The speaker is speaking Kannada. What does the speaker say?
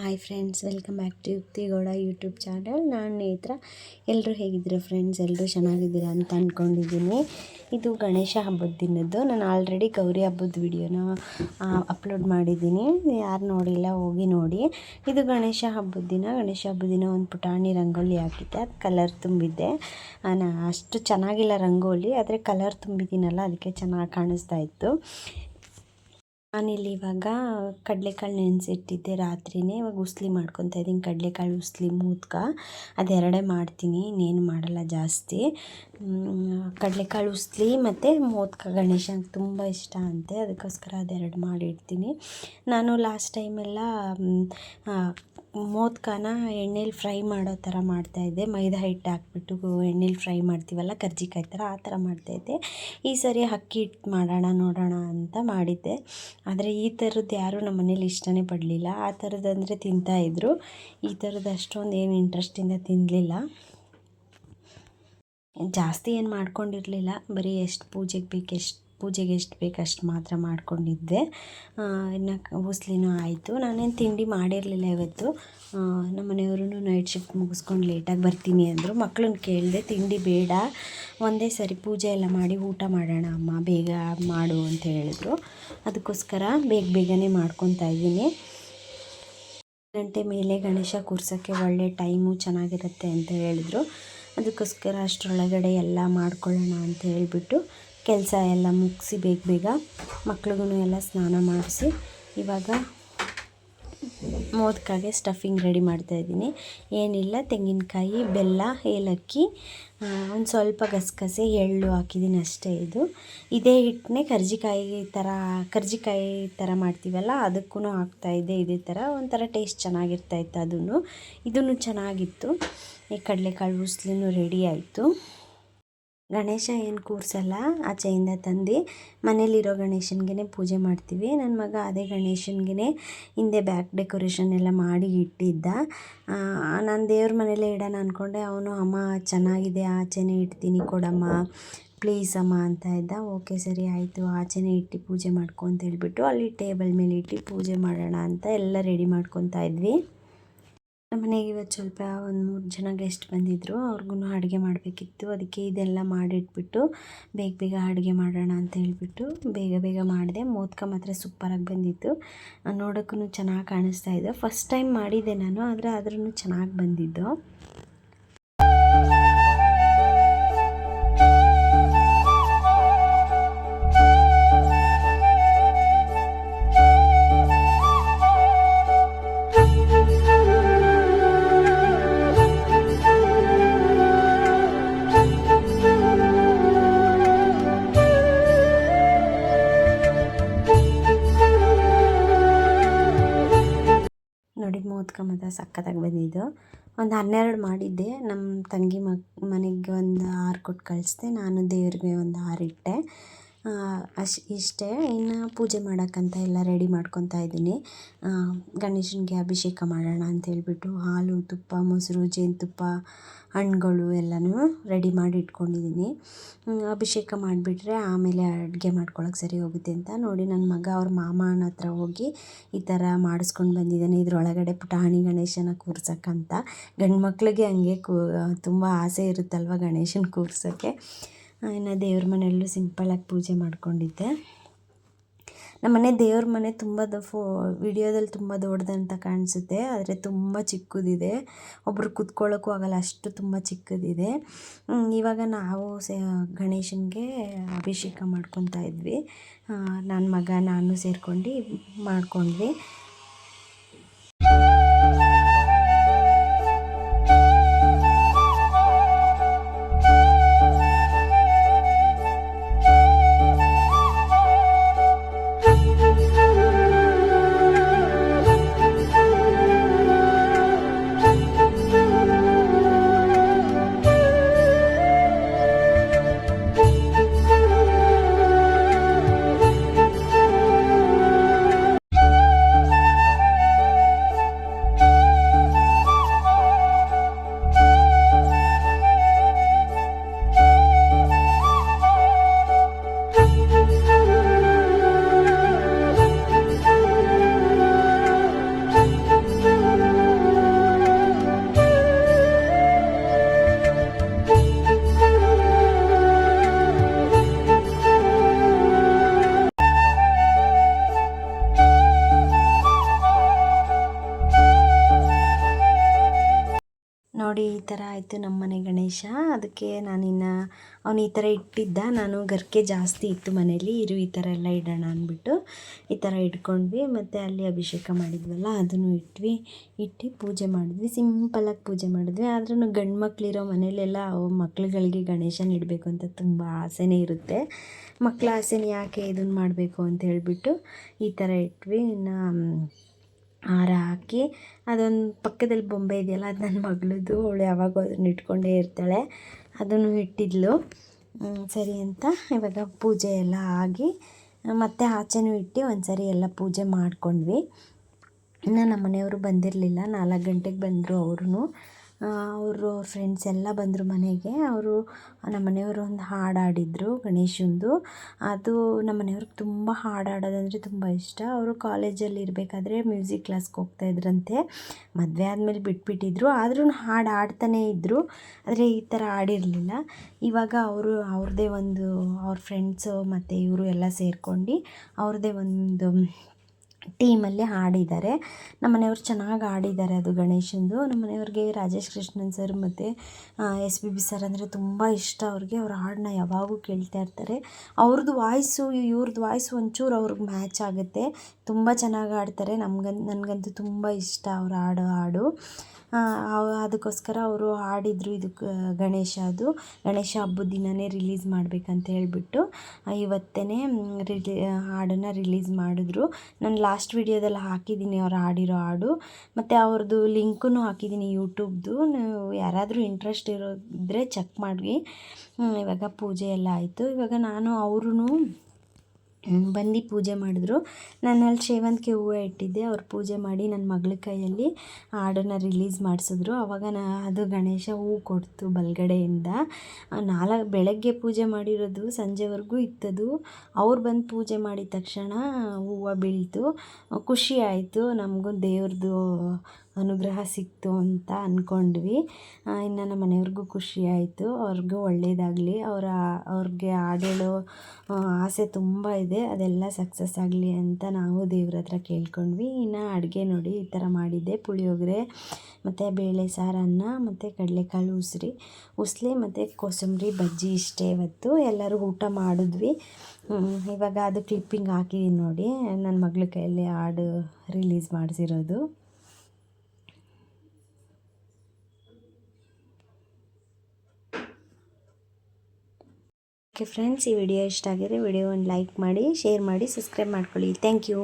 Hi friends, welcome back to Yuktigowda YouTube channel. ನಾನು ನೇತ್ರ. ಎಲ್ಲರೂ ಹೇಗಿದ್ದೀರ ಫ್ರೆಂಡ್ಸ್? ಎಲ್ಲರೂ ಚೆನ್ನಾಗಿದ್ದೀರಾ ಅಂತ ಅಂದ್ಕೊಂಡಿದ್ದೀನಿ ಇದು ಗಣೇಶ ಹಬ್ಬದ ದಿನದ್ದು. ನಾನು ಆಲ್ರೆಡಿ ಗೌರಿ ಹಬ್ಬದ ವಿಡಿಯೋನ ಅಪ್ಲೋಡ್ ಮಾಡಿದ್ದೀನಿ. ಯಾರು ನೋಡಿಲ್ಲ, ಹೋಗಿ ನೋಡಿ. ಇದು ಗಣೇಶ ಹಬ್ಬದ ದಿನ. ಗಣೇಶ ಹಬ್ಬದ ದಿನ ಒಂದು ಪುಟಾಣಿ ರಂಗೋಲಿ ಹಾಕಿದ್ದೆ. ಅದು ಕಲರ್ ತುಂಬಿದ್ದೆ. ನಾನು ಅಷ್ಟು ಚೆನ್ನಾಗಿಲ್ಲ ರಂಗೋಲಿ, ಆದರೆ ಕಲರ್ ತುಂಬಿದ್ದೀನಲ್ಲ, ಅದಕ್ಕೆ ಚೆನ್ನಾಗಿ ಕಾಣಿಸ್ತಾ ಇತ್ತು. ನಾನಿಲ್ಲಿ ಇವಾಗ ಕಡಲೆಕಾಳು ನೆನೆಸಿಟ್ಟಿದ್ದೆ ರಾತ್ರಿಯೇ ಇವಾಗ ಉಸ್ಲಿ ಮಾಡ್ಕೊತಾ ಇದ್ದೀನಿ. ಕಡಲೆಕಾಳು ಉಸ್ಲಿ ಮೂದ್ಕ. ಅದೆರಡೇ ಮಾಡ್ತೀನಿ. ಇನ್ನೇನು ಮಾಡಲ್ಲ ಜಾಸ್ತಿ. ಕಡಲೆಕಾಳು ಉಸ್ಲಿ ಮತ್ತು ಮೋದಕ ಗಣೇಶನಿಗೆ ತುಂಬ ಇಷ್ಟ ಅಂತೆ. ಅದಕ್ಕೋಸ್ಕರ ಅದೆರಡು ಮಾಡಿಡ್ತೀನಿ. ನಾನು ಲಾಸ್ಟ್ ಟೈಮೆಲ್ಲ ಮೋದಕನ ಎಣ್ಣೆಲಿ ಫ್ರೈ ಮಾಡೋ ಥರ ಮಾಡ್ತಾಯಿದ್ದೆ ಮೈದಾ ಹಿಟ್ಟು ಹಾಕ್ಬಿಟ್ಟು ಎಣ್ಣೆಲಿ ಫ್ರೈ ಮಾಡ್ತೀವಲ್ಲ, ಕರ್ಜಿಕಾಯಿ ಥರ ಆ ಥರ ಮಾಡ್ತಾಯಿದ್ದೆ ಈ ಸರಿ ಅಕ್ಕಿ ಹಿಟ್ಟು ಮಾಡೋಣ, ನೋಡೋಣ ಅಂತ ಮಾಡಿದ್ದೆ. ಆದರೆ ಈ ಥರದ್ದು ಯಾರೂ ನಮ್ಮ ಮನೇಲಿ ಇಷ್ಟನೇ ಪಡಲಿಲ್ಲ. ಆ ಥರದ್ದಂದರೆ ತಿಂತಾಯಿದ್ರು ಈ ಥರದ್ದು ಅಷ್ಟೊಂದು ಏನು ಇಂಟ್ರೆಸ್ಟಿಂದ ತಿನ್ನಲಿಲ್ಲ ಜಾಸ್ತಿ ಏನು ಮಾಡ್ಕೊಂಡಿರಲಿಲ್ಲ. ಬರೀ ಎಷ್ಟು ಪೂಜೆಗೆ ಬೇಕು ಎಷ್ಟು ಪೂಜೆಗೆ ಎಷ್ಟು ಬೇಕು ಅಷ್ಟು ಮಾತ್ರ ಮಾಡ್ಕೊಂಡಿದ್ದೆ. ಇನ್ನು ಉಸ್ಲಿನೂ ಆಯಿತು. ನಾನೇನು ತಿಂಡಿ ಮಾಡಿರಲಿಲ್ಲ ಇವತ್ತು. ನಮ್ಮ ನೈಟ್ ಶಿಫ್ಟ್ ಮುಗಿಸ್ಕೊಂಡು ಲೇಟಾಗಿ ಬರ್ತೀನಿ ಅಂದರು. ಮಕ್ಕಳನ್ನ ಕೇಳಿದೆ, ತಿಂಡಿ ಬೇಡ. ಒಂದೇ ಸರಿ ಪೂಜೆ ಎಲ್ಲ ಮಾಡಿ ಊಟ ಮಾಡೋಣ ಅಮ್ಮ, ಬೇಗ ಮಾಡು ಅಂತ ಹೇಳಿದ್ರು. ಅದಕ್ಕೋಸ್ಕರ ಬೇಗ ಬೇಗನೆ ಮಾಡ್ಕೊತಾ ಇದ್ದೀನಿ. ಗಂಟೆ ಮೇಲೆ ಗಣೇಶ ಕೂರ್ಸೋಕ್ಕೆ ಒಳ್ಳೆ ಟೈಮು ಚೆನ್ನಾಗಿರುತ್ತೆ ಅಂತ ಹೇಳಿದ್ರು. ಅದಕ್ಕೋಸ್ಕರ ಅಷ್ಟರೊಳಗಡೆ ಎಲ್ಲ ಮಾಡ್ಕೊಳ್ಳೋಣ ಅಂತ ಹೇಳಿಬಿಟ್ಟು ಕೆಲಸ ಎಲ್ಲ ಮುಗಿಸಿ ಬೇಗ ಬೇಗ ಮಕ್ಳಿಗೂ ಎಲ್ಲ ಸ್ನಾನ ಮಾಡಿಸಿ ಇವಾಗ ಮೋದಕಾಗೆ ಸ್ಟಫಿಂಗ್ ರೆಡಿ ಮಾಡ್ತಾಯಿದ್ದೀನಿ ಏನಿಲ್ಲ, ತೆಂಗಿನಕಾಯಿ, ಬೆಲ್ಲ, ಏಲಕ್ಕಿ ಒಂದು ಸ್ವಲ್ಪ ಗಸಗಸೆ, ಎಳ್ಳು ಹಾಕಿದ್ದೀನಿ ಅಷ್ಟೇ ಇದು. ಇದೇ ಹಿಟ್ಟನ್ನೇ ಕರ್ಜಿಕಾಯಿ ಥರ ಕರ್ಜಿಕಾಯಿ ಥರ ಮಾಡ್ತೀವಲ್ಲ ಅದಕ್ಕೂ ಹಾಕ್ತಾಯಿದ್ದೆ ಇದೇ ಥರ ಒಂಥರ ಟೇಸ್ಟ್ ಚೆನ್ನಾಗಿರ್ತಾಯಿತ್ತು ಅದನ್ನು ಇದೂ ಚೆನ್ನಾಗಿತ್ತು. ಈ ಕಡಲೆಕಾಳು ಉಸ್ಲಿನೂ ರೆಡಿ ಆಯಿತು. ಗಣೇಶ ಏನು ಕೂರಿಸಲ್ಲ? ಆಚೆಯಿಂದ ತಂದು ಮನೇಲಿರೋ ಗಣೇಶನಿಗೆ ಪೂಜೆ ಮಾಡ್ತೀವಿ. ನನ್ನ ಮಗ ಅದೇ ಗಣೇಶನಿಗೆ ಹಿಂದೆ ಬ್ಯಾಕ್ ಡೆಕೋರೇಷನ್ ಎಲ್ಲ ಮಾಡಿ ಇಟ್ಟಿದ್ದ. ನಾನು ದೇವ್ರ ಮನೇಲೆ ಇಡೋಣ ಅಂದ್ಕೊಂಡೆ ಅವನು, ಅಮ್ಮ, ಚೆನ್ನಾಗಿದೆ, ಆಚೆನೇ ಇಡ್ತೀನಿ, ಕೊಡಮ್ಮ ಪ್ಲೀಸ್ ಅಮ್ಮ, ಅಂತ ಇದ್ದ. ಓಕೆ, ಸರಿ, ಆಯಿತು, ಆಚೆನೇ ಇಟ್ಟು ಪೂಜೆ ಮಾಡ್ಕೊ, ಅಂತ ಹೇಳ್ಬಿಟ್ಟು ಅಲ್ಲಿ ಟೇಬಲ್ ಮೇಲೆ ಇಟ್ಟು ಪೂಜೆ ಮಾಡೋಣ ಅಂತ ಎಲ್ಲ ರೆಡಿ ಮಾಡ್ಕೊತಾ ಇದ್ವಿ. ನಮ್ಮ ಮನೆಗೆ ಇವತ್ತು ಸ್ವಲ್ಪ ಒಂದು ಮೂರು ಜನ ಗೆಸ್ಟ್ ಬಂದಿದ್ದರು ಅವ್ರಿಗೂ ಅಡುಗೆ ಮಾಡಬೇಕಿತ್ತು. ಅದಕ್ಕೆ ಇದೆಲ್ಲ ಮಾಡಿಟ್ಬಿಟ್ಟು ಬೇಗ ಬೇಗ ಅಡುಗೆ ಮಾಡೋಣ ಅಂತ ಹೇಳಿಬಿಟ್ಟು ಬೇಗ ಬೇಗ ಮಾಡಿದೆ. ಮೋದಕ ಮಾತ್ರ ಸೂಪರಾಗಿ ಬಂದಿತ್ತು. ನೋಡೋಕ್ಕೂ ಚೆನ್ನಾಗಿ ಕಾಣಿಸ್ತಾ ಇದೆ. ಫಸ್ಟ್ ಟೈಮ್ ಮಾಡಿದ್ದೆ ನಾನು, ಆದರೆ ಆದ್ರೂ ಚೆನ್ನಾಗಿ ಬಂದಿದ್ದು. ಸಖತ್ತಾಗಿ ಬಂದಿದ್ದು. ಒಂದು ಹನ್ನೆರಡು ಮಾಡಿದ್ದೆ. ನಮ್ಮ ತಂಗಿ ಮಗ, ಮನೆಗೆ ಒಂದು ಆರು ಕೊಟ್ಟು ಕಳಿಸ್ದೆ. ನಾನು ದೇವ್ರಿಗೆ ಒಂದು ಆರು ಇಟ್ಟೆ. ಅಶ್, ಇಷ್ಟೇ. ಇನ್ನು ಪೂಜೆ ಮಾಡೋಕ್ಕಂತ ಎಲ್ಲ ರೆಡಿ ಮಾಡ್ಕೊತಾ ಇದ್ದೀನಿ. ಗಣೇಶನಿಗೆ ಅಭಿಷೇಕ ಮಾಡೋಣ ಅಂತ ಹೇಳ್ಬಿಟ್ಟು ಹಾಲು, ತುಪ್ಪ, ಮೊಸರು, ಜೇನುತುಪ್ಪ, ಹಣ್ಣುಗಳು ಎಲ್ಲನೂ ರೆಡಿ ಮಾಡಿ ಇಟ್ಕೊಂಡಿದ್ದೀನಿ. ಅಭಿಷೇಕ ಮಾಡಿಬಿಟ್ರೆ ಆಮೇಲೆ ಅಡುಗೆ ಮಾಡ್ಕೊಳಕ್ಕೆ ಸರಿ ಹೋಗುತ್ತೆ ಅಂತ ನೋಡಿ ನನ್ನ ಮಗ ಅವ್ರ ಮಾಮನ ಹತ್ರ ಹೋಗಿ ಈ ಥರ ಮಾಡಿಸ್ಕೊಂಡು ಬಂದಿದ್ದಾನೆ. ಇದರೊಳಗಡೆ ಪುಟಾಣಿ ಗಣೇಶನ ಕೂರ್ಸೋಕ್ಕಂತ. ಗಂಡು ಮಕ್ಕಳಿಗೆ ಹಂಗೆ ಕೂ, ತುಂಬ ಆಸೆ ಇರುತ್ತಲ್ವ ಗಣೇಶನ ಕೂರ್ಸೋಕ್ಕೆ? ಇನ್ನು ದೇವ್ರ ಮನೆಯಲ್ಲೂ ಸಿಂಪಲಾಗಿ ಪೂಜೆ ಮಾಡ್ಕೊಂಡಿದ್ದೆ. ನಮ್ಮ ಮನೆ ದೇವ್ರ ಮನೆ ತುಂಬ ದ, ಫೋ, ವಿಡಿಯೋದಲ್ಲಿ ತುಂಬ ದೊಡ್ಡದಂತ ಕಾಣಿಸುತ್ತೆ. ಆದರೆ ತುಂಬ ಚಿಕ್ಕದಿದೆ. ಒಬ್ಬರು ಕೂತ್ಕೊಳ್ಳೋಕ್ಕೂ ಆಗಲ್ಲ, ಅಷ್ಟು ತುಂಬ ಚಿಕ್ಕದಿದೆ. ಇವಾಗ ನಾವು ಸೇ, ಗಣೇಶನಿಗೆ ಅಭಿಷೇಕ ಮಾಡ್ಕೊತಾ ಇದ್ವಿ. ನನ್ನ ಮಗ, ನಾನು ಸೇರ್ಕೊಂಡು ಮಾಡ್ಕೊಂಡ್ವಿ. ಆಯಿತು ನಮ್ಮ ಮನೆ ಗಣೇಶ. ಅದಕ್ಕೆ ನಾನಿನ್ನು ಅವನು ಈ ಥರ ಇಟ್ಟಿದ್ದ. ನಾನು ಗರ್ಕೆ ಜಾಸ್ತಿ ಇತ್ತು ಮನೇಲಿ. ಇರು ಈ ಥರ ಎಲ್ಲ ಇಡೋಣ ಅಂದ್ಬಿಟ್ಟು ಈ ಥರ ಇಟ್ಕೊಂಡ್ವಿ. ಮತ್ತು ಅಲ್ಲಿ ಅಭಿಷೇಕ ಮಾಡಿದ್ವಲ್ಲ, ಅದನ್ನು ಇಟ್ವಿ. ಇಟ್ಟು ಪೂಜೆ ಮಾಡಿದ್ವಿ. ಸಿಂಪಲಾಗಿ ಪೂಜೆ ಮಾಡಿದ್ವಿ. ಆದ್ರೂ ಗಂಡು ಮಕ್ಕಳಿರೋ ಮನೇಲೆಲ್ಲ ಮಕ್ಳುಗಳಿಗೆ ಗಣೇಶನ ಇಡಬೇಕು ಅಂತ ತುಂಬ ಆಸೆನೇ ಇರುತ್ತೆ. ಮಕ್ಕಳ ಆಸೆನೇ ಯಾಕೆ ಇದನ್ನು ಮಾಡಬೇಕು ಅಂತ ಹೇಳಿಬಿಟ್ಟು ಈ ಥರ ಇಟ್ವಿ. ಇನ್ನು ಹಾರ ಹಾಕಿ ಅದೊಂದು ಪಕ್ಕದಲ್ಲಿ ಬೊಂಬೆ ಇದೆಯಲ್ಲ, ಅದು ನನ್ನ ಮಗಳದ್ದು. ಅವಳು ಯಾವಾಗೂ ಅದನ್ನು ಇಟ್ಕೊಂಡೇ ಇರ್ತಾಳೆ. ಅದನ್ನು ಇಟ್ಟಿದ್ಲು. ಸರಿ ಅಂತ. ಇವಾಗ ಪೂಜೆ ಎಲ್ಲ ಆಗಿ, ಮತ್ತೆ ಆಚೆನೂ ಇಟ್ಟು ಒಂದು ಸರಿ ಎಲ್ಲ ಪೂಜೆ ಮಾಡಿಕೊಂಡ್ವಿ. ಇನ್ನು ನಮ್ಮ ಮನೆಯವರು ಬಂದಿರಲಿಲ್ಲ. ನಾಲ್ಕು ಗಂಟೆಗೆ ಬಂದರು ಅವರು ಅವರು ಫ್ರೆಂಡ್ಸ್ ಎಲ್ಲ ಬಂದರು ಮನೆಗೆ. ಅವರು ನಮ್ಮ ಮನೆಯವರು ಒಂದು ಹಾಡು ಹಾಡಿದ್ರು ಗಣೇಶಂದು. ಅದು ನಮ್ಮ ಮನೆಯವ್ರಿಗೆ ತುಂಬ ಹಾಡು ಹಾಡೋದಂದರೆ ತುಂಬ ಇಷ್ಟ. ಅವರು ಕಾಲೇಜಲ್ಲಿ ಇರಬೇಕಾದ್ರೆ ಮ್ಯೂಸಿಕ್ ಕ್ಲಾಸ್ಗೆ ಹೋಗ್ತಾ ಇದ್ರಂತೆ. ಮದುವೆ ಆದಮೇಲೆ ಬಿಟ್ಬಿಟ್ಟಿದ್ರು. ಆದ್ರೂ ಹಾಡು ಹಾಡ್ತಾನೇ ಇದ್ದರು ಆದರೆ ಈ ಥರ ಹಾಡಿರಲಿಲ್ಲ. ಇವಾಗ ಅವರು ಅವ್ರದ್ದೇ ಒಂದು, ಅವ್ರ ಫ್ರೆಂಡ್ಸು ಮತ್ತು ಇವರು ಎಲ್ಲ ಸೇರ್ಕೊಂಡು ಅವ್ರದ್ದೇ ಒಂದು ಟೀಮಲ್ಲಿ ಹಾಡಿದ್ದಾರೆ. ನಮ್ಮ ಮನೆಯವ್ರು ಚೆನ್ನಾಗಿ ಹಾಡಿದ್ದಾರೆ ಅದು ಗಣೇಶಂದು. ನಮ್ಮ ಮನೆಯವ್ರಿಗೆ ರಾಜೇಶ್ ಕೃಷ್ಣನ್ ಸರ್ ಮತ್ತು ಎಸ್ ಬಿ ಬಿ ಸರ್ ಅಂದರೆ ತುಂಬ ಇಷ್ಟ ಅವ್ರಿಗೆ. ಅವ್ರ ಹಾಡನ್ನ ಯಾವಾಗೂ ಕೇಳ್ತಾ ಇರ್ತಾರೆ. ಅವ್ರದ್ದು ವಾಯ್ಸು ಇವ್ರದ್ದು ವಾಯ್ಸ್ ಒಂಚೂರು ಅವ್ರಿಗೆ ಮ್ಯಾಚ್ ಆಗುತ್ತೆ. ತುಂಬ ಚೆನ್ನಾಗಿ ಹಾಡ್ತಾರೆ. ನಮ್ಗನ್, ನನಗಂತೂ ತುಂಬ ಇಷ್ಟ ಅವ್ರು ಹಾಡೋ ಹಾಡು. ಅದಕ್ಕೋಸ್ಕರ ಅವರು ಹಾಡಿದ್ರು ಇದು ಗಣೇಶ ಅದು. ಗಣೇಶ ಹಬ್ಬದ ದಿನವೇ ರಿಲೀಸ್ ಮಾಡಬೇಕಂತ ಹೇಳಿಬಿಟ್ಟು ಇವತ್ತೇ ರಿಲಿ ಹಾಡನ್ನು ರಿಲೀಸ್ ಮಾಡಿದ್ರು. ನಾನು ಲಾಸ್ಟ್ ವಿಡಿಯೋದಲ್ಲಿ ಹಾಕಿದ್ದೀನಿ ಅವ್ರು ಹಾಡಿರೋ ಹಾಡು. ಮತ್ತು ಅವ್ರದ್ದು ಲಿಂಕೂ ಹಾಕಿದ್ದೀನಿ ಯೂಟ್ಯೂಬ್ದು. ನೀವು ಯಾರಾದರೂ ಇಂಟ್ರೆಸ್ಟ್ ಇರೋದ್ರೆ ಚೆಕ್ ಮಾಡಿ ಇವಾಗ ಪೂಜೆ ಎಲ್ಲ ಆಯಿತು. ಇವಾಗ ನಾನು ಅವ್ರೂ ಬಂದು ಪೂಜೆ ಮಾಡಿದ್ರು. ನಾನು ಅಲ್ಲಿ ಸೇವಂತಿಗೆ ಹೂವು ಇಟ್ಟಿದ್ದೆ. ಅವ್ರು ಪೂಜೆ ಮಾಡಿ ನನ್ನ ಮಗಳ ಕೈಯಲ್ಲಿ ಹಾಡನ್ನು ರಿಲೀಸ್ ಮಾಡಿಸಿದ್ರು. ಅವಾಗ ನಾ ಅದು ಗಣೇಶ ಹೂವು ಕೊಡ್ತು ಬಲಗಡೆಯಿಂದ. ನಾಲ್ಕು ಬೆಳಗ್ಗೆ ಪೂಜೆ ಮಾಡಿರೋದು ಸಂಜೆವರೆಗೂ ಇತ್ತದು. ಅವ್ರು ಬಂದು ಪೂಜೆ ಮಾಡಿದ ತಕ್ಷಣ ಹೂವು ಬೀಳ್ತು. ಖುಷಿ ಆಯಿತು. ನಮಗೂ ದೇವ್ರದ್ದು ಅನುಗ್ರಹ ಸಿಕ್ತು ಅಂತ ಅಂದ್ಕೊಂಡ್ವಿ ಇನ್ನು ನಮ್ಮ ಮನೆಯವ್ರಿಗೂ ಖುಷಿ ಆಯಿತು. ಅವ್ರಿಗೂ ಒಳ್ಳೆಯದಾಗಲಿ ಅವರ, ಅವ್ರಿಗೆ ಹಾಡೇಳೋ ಆಸೆ ತುಂಬ ಇದೆ. ಅದೆಲ್ಲ ಸಕ್ಸಸ್ ಆಗಲಿ ಅಂತ ನಾವು ದೇವ್ರ ಹತ್ರ ಕೇಳ್ಕೊಂಡ್ವಿ. ಇನ್ನು ಅಡುಗೆ ನೋಡಿ ಈ ಥರ ಮಾಡಿದ್ದೆ. ಪುಳಿಯೋಗರೆ, ಮತ್ತು ಬೇಳೆ ಸಾರು ಅನ್ನ, ಮತ್ತು ಕಡಲೆಕಾಳು ಉಸ್ರಿ. ಉಸ್ಲಿ ಮತ್ತು ಕೋಸಂಬರಿ ಬಜ್ಜಿ ಇಷ್ಟೇ ಇವತ್ತು. ಎಲ್ಲರೂ ಊಟ ಮಾಡಿದ್ವಿ. ಇವಾಗ ಅದು ಕ್ಲಿಪ್ಪಿಂಗ್ ಹಾಕಿದ್ದೀನಿ ನೋಡಿ. ನನ್ನ ಮಗಳ ಕೈಯಲ್ಲಿ ಹಾಡು ರಿಲೀಸ್ ಮಾಡಿಸಿರೋದು. ಓಕೆ ಫ್ರೆಂಡ್ಸ್ ಈ ವಿಡಿಯೋ ಇಷ್ಟ ಆಗಿದ್ರೆ ವಿಡಿಯೋ ಒಂದು ಲೈಕ್ ಮಾಡಿ, ಶೇರ್ ಮಾಡಿ, ಸಬ್ಸ್ಕ್ರೈಬ್ ಮಾಡ್ಕೊಳ್ಳಿ. Thank you.